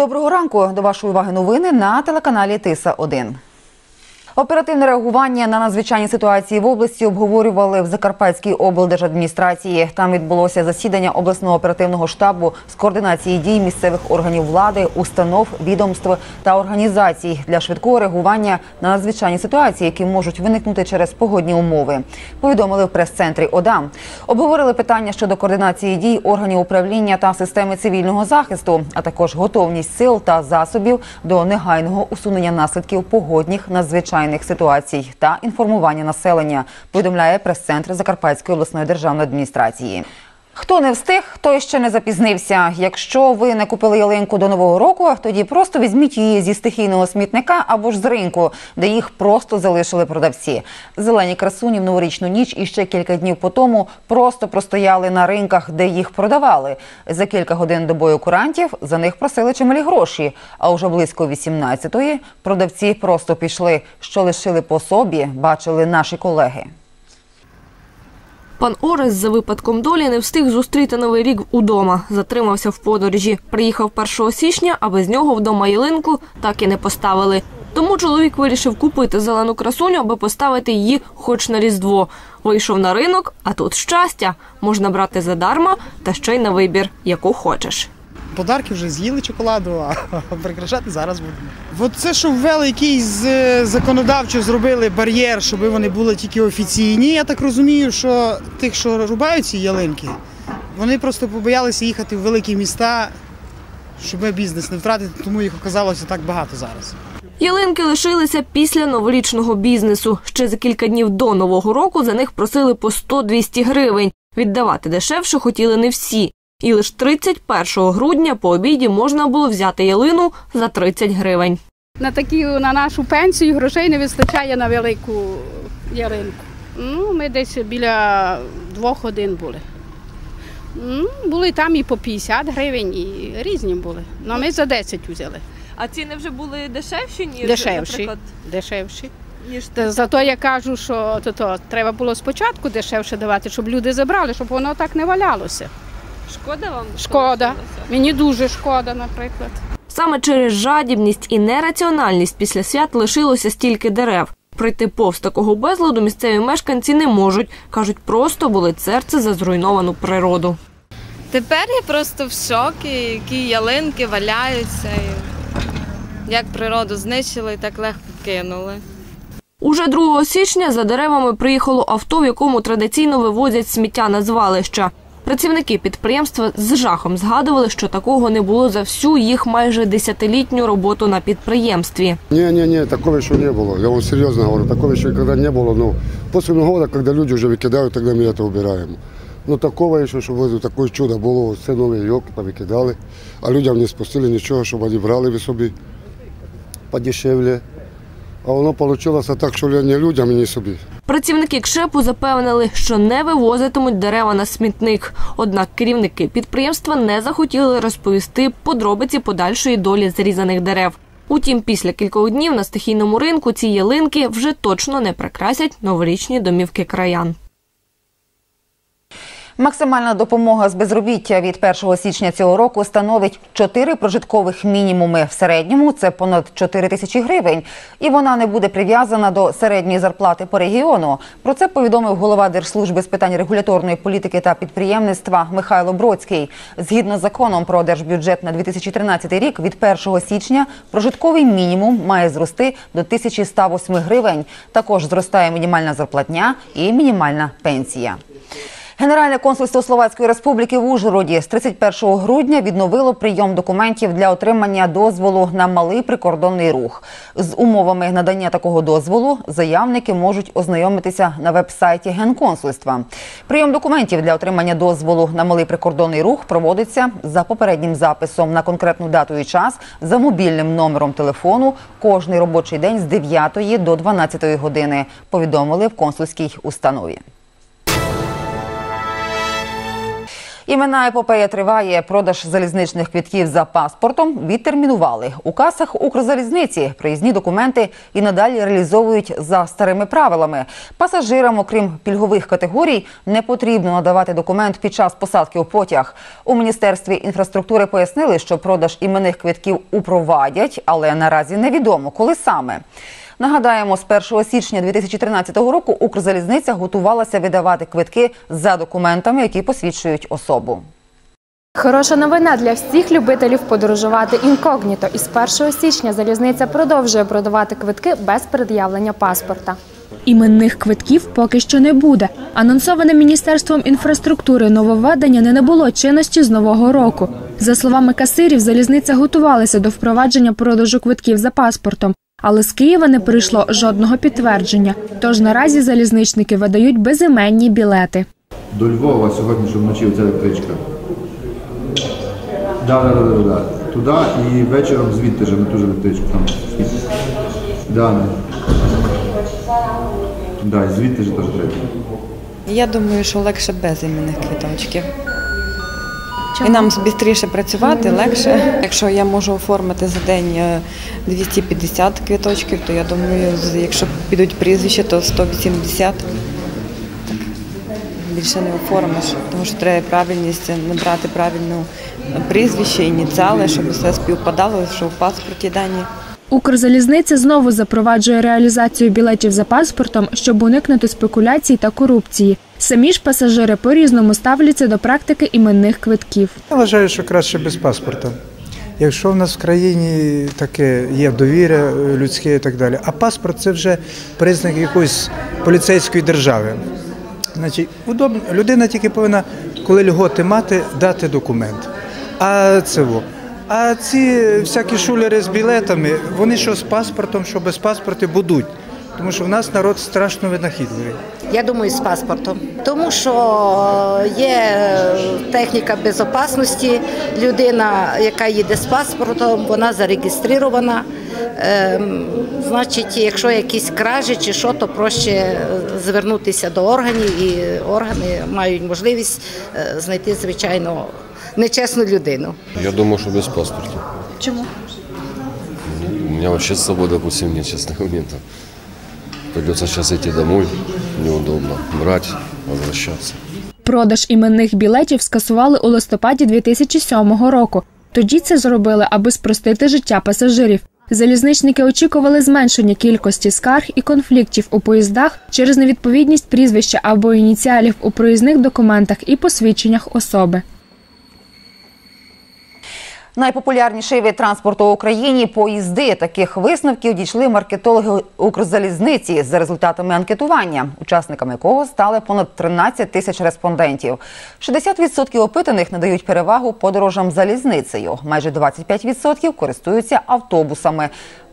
Доброго ранку. До вашої уваги новини на телеканалі Тиса 1 Оперативне реагування на надзвичайні ситуації в області обговорювали в Закарпатській облдержадміністрації. Там відбулося засідання обласного оперативного штабу з координації дій місцевих органів влади, установ, відомств та організацій для швидкого реагування на надзвичайні ситуації, які можуть виникнути через погодні умови. Повідомили в прес-центрі ОДА. Обговорили питання щодо координації дій органів управління та системи цивільного захисту, а також готовність сил та засобів до негайного усунення наслідків погодних надзвичайних ситуацій та інформування населення. Повідомляє прес-центр Закарпатської обласної державної адміністрації. Хто не встиг, той ще не запізнився. Якщо ви не купили ялинку до нового року, тоді просто візьміть її зі стихійного смітника або ж з ринку, де їх просто залишили продавці. Зелені красуні в новорічну ніч і ще кілька днів по тому просто простояли на ринках, де їх продавали. За кілька годин до бою курантів за них просили чималі гроші. А уже близько 18-ї продавці просто пішли. Що лишили по собі, бачили наші колеги. Пан Орес за випадком долі не встиг зустріти новий рік удома. Затримався в подорожі. Приїхав 1 січня, а без нього вдома ялинку так і не поставили. Тому чоловік вирішив купити зелену красуню, аби поставити її хоч на різдво. Вийшов на ринок, а тут щастя можна брати задарма та ще й на вибір, яку хочеш. Подарки вже з'їли чоколаду, а прикрашати зараз будемо. От це, що ввели якийсь е, законодавчо зробили бар'єр, щоб вони були тільки офіційні. Я так розумію, що тих, що рубають ці ялинки, вони просто побоялися їхати в великі міста, щоб бізнес не втратити, тому їх оказалося так багато зараз. Ялинки лишилися після новорічного бізнесу. Ще за кілька днів до нового року за них просили по 100-200 гривень. Віддавати дешевше хотіли не всі. І лише 31 грудня по обіді можна було взяти ялину за 30 гривень. На такі на нашу пенсію грошей не вистачає на велику ялинку. Ну, ми десь біля двох годин були. Ну, були там і по 50 гривень, і різні були. Ну, ми за 10 взяли. А ціни вже були дешевші, ніж Дешевші. Дешевші. Та Зато я кажу, що то, то, треба було спочатку дешевше давати, щоб люди забрали, щоб воно так не валялося. Шкода вам? Шкода. Мені дуже шкода, наприклад. Саме через жадібність і нераціональність після свят лишилося стільки дерев. Пройти повз такого безладу місцеві мешканці не можуть. Кажуть, просто болить серце за зруйновану природу. Тепер я просто в шокі, які ялинки валяються, і як природу знищили і так легко кинули. Уже 2 січня за деревами приїхало авто, в якому традиційно вивозять сміття на звалища. Працівники підприємства з жахом згадували, що такого не було за всю їх майже десятилітню роботу на підприємстві. Не-не-не, такого еще не было. Я вам серьезно говорю, такого еще никогда не было. Но после Нового года, когда люди уже выкидают, тогда мы это убираем. Ну такого еще, чтобы такое чудо було, все нові йолки повикидали, а людям не спустили нічого, щоб вони брали ви собі подешевле. А воно вийшло так, що не людям і собі. Працівники КШЕПу запевнили, що не вивозитимуть дерева на смітник. Однак керівники підприємства не захотіли розповісти подробиці подальшої долі зрізаних дерев. Утім, після кількох днів на стихійному ринку ці ялинки вже точно не прикрасять новорічні домівки краян. Максимальна допомога з безробіття від 1 січня цього року становить 4 прожиткових мінімуми. В середньому це понад 4 тисячі гривень. І вона не буде прив'язана до середньої зарплати по регіону. Про це повідомив голова Держслужби з питань регуляторної політики та підприємництва Михайло Бродський. Згідно з законом про держбюджет на 2013 рік, від 1 січня прожитковий мінімум має зрости до 1108 гривень. Також зростає мінімальна зарплатня і мінімальна пенсія. Генеральне консульство Словацької Республіки в Ужгороді з 31 грудня відновило прийом документів для отримання дозволу на малий прикордонний рух. З умовами надання такого дозволу заявники можуть ознайомитися на веб-сайті генконсульства. Прийом документів для отримання дозволу на малий прикордонний рух проводиться за попереднім записом на конкретну дату і час за мобільним номером телефону кожний робочий день з 9 до 12 години. Повідомили в консульській установі. Іменна епопея триває. Продаж залізничних квітків за паспортом відтермінували. У касах Укрзалізниці проїзні документи і надалі реалізовують за старими правилами. Пасажирам, окрім пільгових категорій, не потрібно надавати документ під час посадки у потяг. У міністерстві інфраструктури пояснили, що продаж іменних квитків упровадять, але наразі невідомо, коли саме. Нагадаємо, з 1 січня 2013 року Укрзалізниця готувалася видавати квитки за документами, які посвідчують особу. Хороша новина для всіх любителів подорожувати інкогніто. Із 1 січня залізниця продовжує продавати квитки без пред'явлення паспорта. Іменних квитків поки що не буде. Анонсоване міністерством інфраструктури нововведення не набуло чинності з нового року. За словами касирів, залізниця готувалася до впровадження продажу квитків за паспортом, але з Києва не прийшло жодного підтвердження. Тож наразі залізничники видають безіменні білети. До Львова сьогодні, що вночі оця електричка. Да, да, да, да, да. Туди і вечором звідти же на ту ж електричку там. Да, да. Да, і звідти ж теж треба. Я думаю, що легше без іменних квіточків. І нам швидше працювати, легше. Якщо я можу оформити за день е, 250 квіточків, то я думаю, якщо підуть прізвища, то 180. Так, більше не оформиш, тому що треба правильність набрати правильну прізвище, ініціали, щоб все співпадало, що в паспорті дані. Укрзалізниця знову запроваджує реалізацію білетів за паспортом, щоб уникнути спекуляцій та корупції. Самі ж пасажири по-різному ставляться до практики іменних квитків. Я вважаю, що краще без паспорта. Якщо в нас в країні таке є довіря е, людське і так далі, а паспорт це вже признак якоїсь поліцейської держави. Значить, удобно. Людина тільки повинна, коли льготи мати, дати документ. А це во. А ці всякі шулери з білетами, вони що з паспортом, що без паспорту будуть. Тому що в нас народ страшно винахідливий. Я думаю, з паспортом, тому що є техніка безпечності. Людина, яка їде з паспортом, вона зареєстрована. Ем, Значить, якщо якісь кражі чи що, то проще звернутися до органів, і органи мають можливість е, знайти звичайно нечесну людину. Я думаю, что без паспорта. Чому? У меня вообще с собой, допустим, нет сейчас документов. Придется сейчас идти домой, неудобно, брать, возвращаться. Продаж іменних білетів скасували у листопаді 2007 року. Тоді це зробили, аби спростити життя пасажирів. Залізничники очікували зменшення кількості скарг і конфліктів у поїздах через невідповідність прізвища або ініціалів у проїзних документах і посвідченнях особи. Найпопулярніший вид транспорту в Україні поїзди. Таких висновків дійшли маркетологи Укрзалізниці за результатами анкетування, учасниками якого стали понад 13 тисяч респондентів. 60% опитаних надають перевагу подорожам залізницею. Майже 25% користуються автобусами.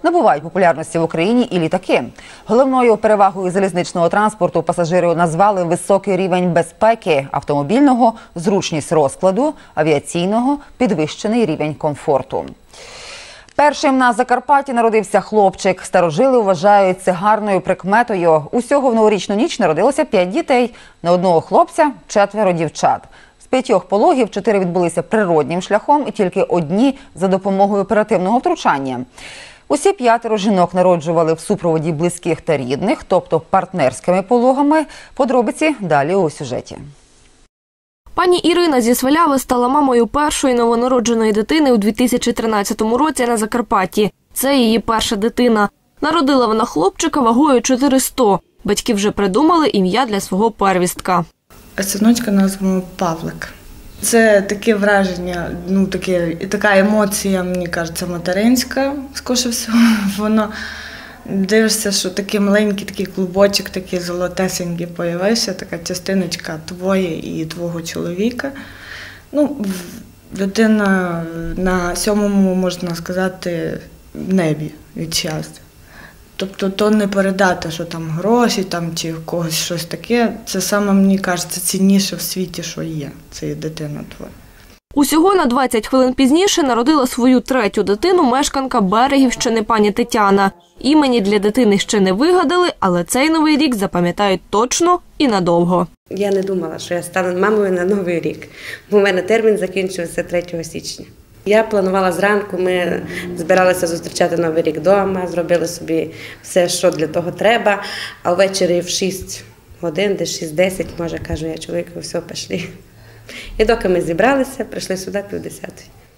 Набувають популярності в Україні і літаки. Головною перевагою залізничного транспорту пасажири назвали високий рівень безпеки автомобільного, зручність розкладу, авіаційного, підвищений рівень комфорту. Першим на Закарпатті народився хлопчик. Старожили вважають це гарною прикметою. Усього в новорічну ніч народилося п'ять дітей. На одного хлопця четверо дівчат. З п'ятьох пологів чотири відбулися природнім шляхом і тільки одні за допомогою оперативного втручання. Усі п'ятеро жінок народжували в супроводі близьких та рідних, тобто партнерськими пологами. Подробиці далі у сюжеті. Пані Ірина зі Сваляви стала мамою першої новонародженої дитини у 2013 році на Закарпатті. Це її перша дитина. Народила вона хлопчика вагою 400. Батьки вже придумали ім'я для свого первістка. Синочка назвемо Павлик. Це таке враження, ну таке, така емоція, мені кажеться, материнська, скоріше всього. Воно дивишся, що такий маленький такий клубочок, такий золотесенький появився, така частиночка твоє і твого чоловіка. Ну, людина на сьомому, можна сказати, небі від щастя. Тобто то не передати, що там гроші там, чи в когось щось таке. Це саме, мені кажеться, цінніше в світі, що є. Це є дитина твоя. Усього на 20 хвилин пізніше народила свою третю дитину мешканка Берегівщини пані Тетяна. Імені для дитини ще не вигадали, але цей новий рік запам'ятають точно і надовго. Я не думала, що я стану мамою на новий рік, бо в мене термін закінчився 3 січня. Я планувала зранку, ми збиралися зустрічати новий рік вдома, зробили собі все, що для того треба. А ввечері в 6 годин, десь 6-10, може, кажу я чоловіку, все, пішли. І доки ми зібралися, прийшли сюди пів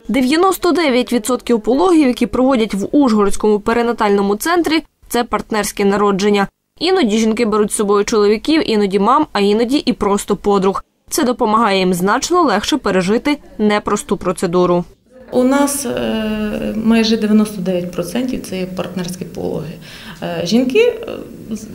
99% пологів, які проводять в Ужгородському перинатальному центрі, це партнерське народження. Іноді жінки беруть з собою чоловіків, іноді мам, а іноді і просто подруг. Це допомагає їм значно легше пережити непросту процедуру. У нас е, майже 99% це є партнерські пологи. Е, Жінки е,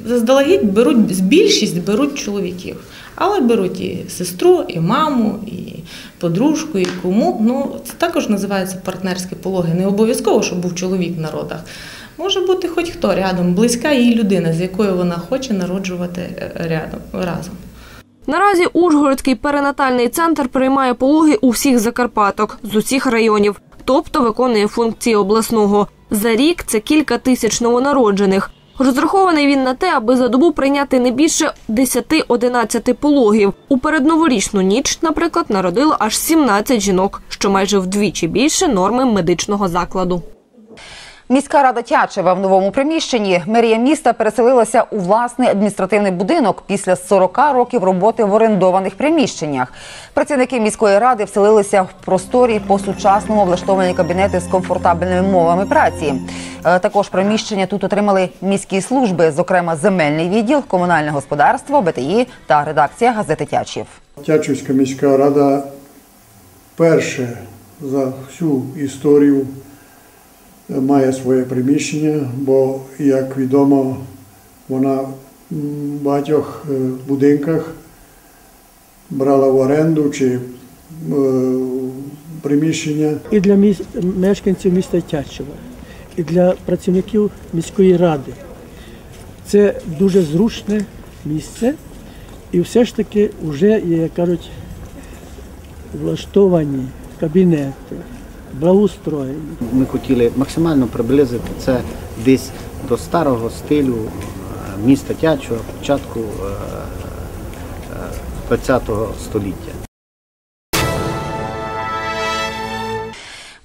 заздалегідь беруть більшість беруть чоловіків, але беруть і сестру, і маму, і подружку, і кому. Ну це також називається партнерські пологи. Не обов'язково, щоб був чоловік на родах. Може бути хоч хто рядом, близька їй людина, з якою вона хоче народжувати рядом разом. Наразі Ужгородський перинатальний центр приймає пологи у всіх Закарпаток з усіх районів, тобто виконує функції обласного. За рік це кілька тисяч новонароджених. Розрахований він на те, аби за добу прийняти не більше 10-11 пологів. У передноворічну ніч, наприклад, народило аж 17 жінок, що майже вдвічі більше норми медичного закладу. Міська рада Тячева в новому приміщенні. Мерія міста переселилася у власний адміністративний будинок після 40 років роботи в орендованих приміщеннях. Працівники міської ради вселилися в просторі по сучасному влаштовані кабінети з комфортабельними мовами праці. Е, Також приміщення тут отримали міські служби, зокрема земельний відділ, комунальне господарство, БТІ та редакція газети Тячів. Тячівська міська рада перше за всю історію має своє приміщення, бо, як відомо, вона в багатьох е, будинках брала в оренду чи е, приміщення. і для міс- мешканців міста Тячева, і для працівників міської ради. Це дуже зручне місце, і все ж таки вже як кажуть, влаштовані кабінети, благоустроєні. Ми хотіли максимально приблизити це десь до старого стилю е, міста Тячого початку ХХ століття.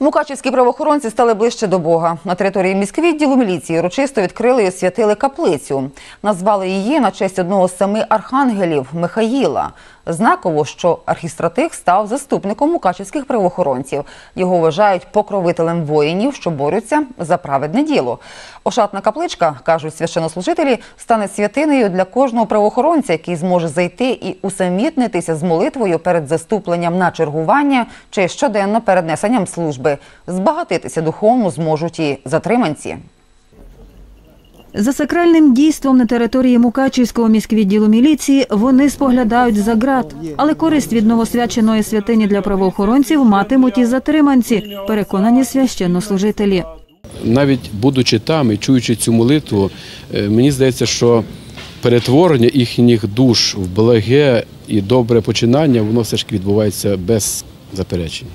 Мукачівські правоохоронці стали ближче до Бога. На території міськвідділу міліції урочисто відкрили і освятили каплицю. Назвали її на честь одного з семи архангелів Михаїла. Знаково, що архістратих став заступником мукачівських правоохоронців. Його вважають покровителем воїнів, що борються за праведне діло. Ошатна капличка, кажуть священнослужителі, стане святинею для кожного правоохоронця, який зможе зайти і усамітнитися з молитвою перед заступленням на чергування чи щоденно перед несенням служби. Збагатитися духовно зможуть і затриманці. За сакральним дійством на території Мукачівського міськвідділу міліції вони споглядають за ґрат. Але користь від новосвяченої святині для правоохоронців матимуть і затриманці, переконані священнослужителі. навіть будучи там і чуючи цю молитву, е, мені здається, що перетворення їхніх душ в благе і добре починання, воно все ж відбувається без заперечень.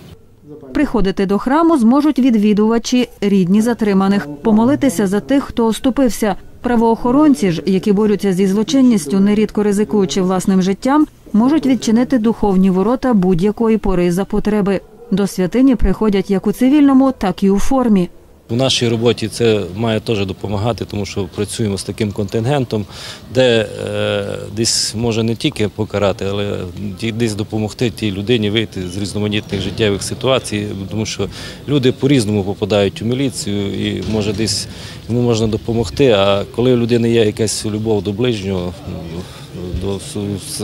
Приходити до храму зможуть відвідувачі, рідні затриманих, помолитися за тих, хто оступився. Правоохоронці ж, які борються зі злочинністю, нерідко ризикуючи власним життям, можуть відчинити духовні ворота будь-якої пори за потреби. До святині приходять як у цивільному, так і у формі. У нашій роботі це має теж допомагати, тому що працюємо з таким контингентом, де е, десь може не тільки покарати, але десь допомогти тій людині вийти з різноманітних життєвих ситуацій, тому що люди по-різному попадають у міліцію і може десь йому можна допомогти. А коли у людини є якась любов до ближнього, до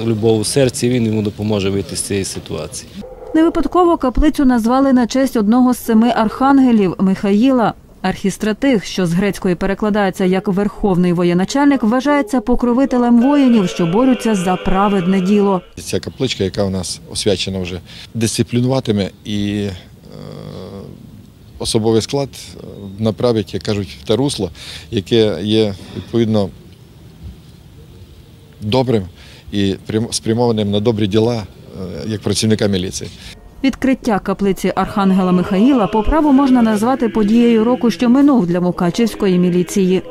любов у серці, він йому допоможе вийти з цієї ситуації. Не випадково каплицю назвали на честь одного з семи архангелів Михаїла. Архістратих, що з грецької перекладається як верховний воєначальник, вважається покровителем воїнів, що борються за праведне діло. Ця капличка, яка у нас освячена вже, дисциплінуватиме і е, особовий склад направить, як кажуть, в те русло, яке є відповідно добрим і спрямованим на добрі діла як працівника міліції. Відкриття каплиці Архангела Михаїла по праву можна назвати подією року, що минув для Мукачівської міліції.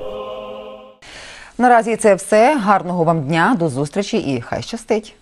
Наразі це все. Гарного вам дня, до зустрічі і хай щастить.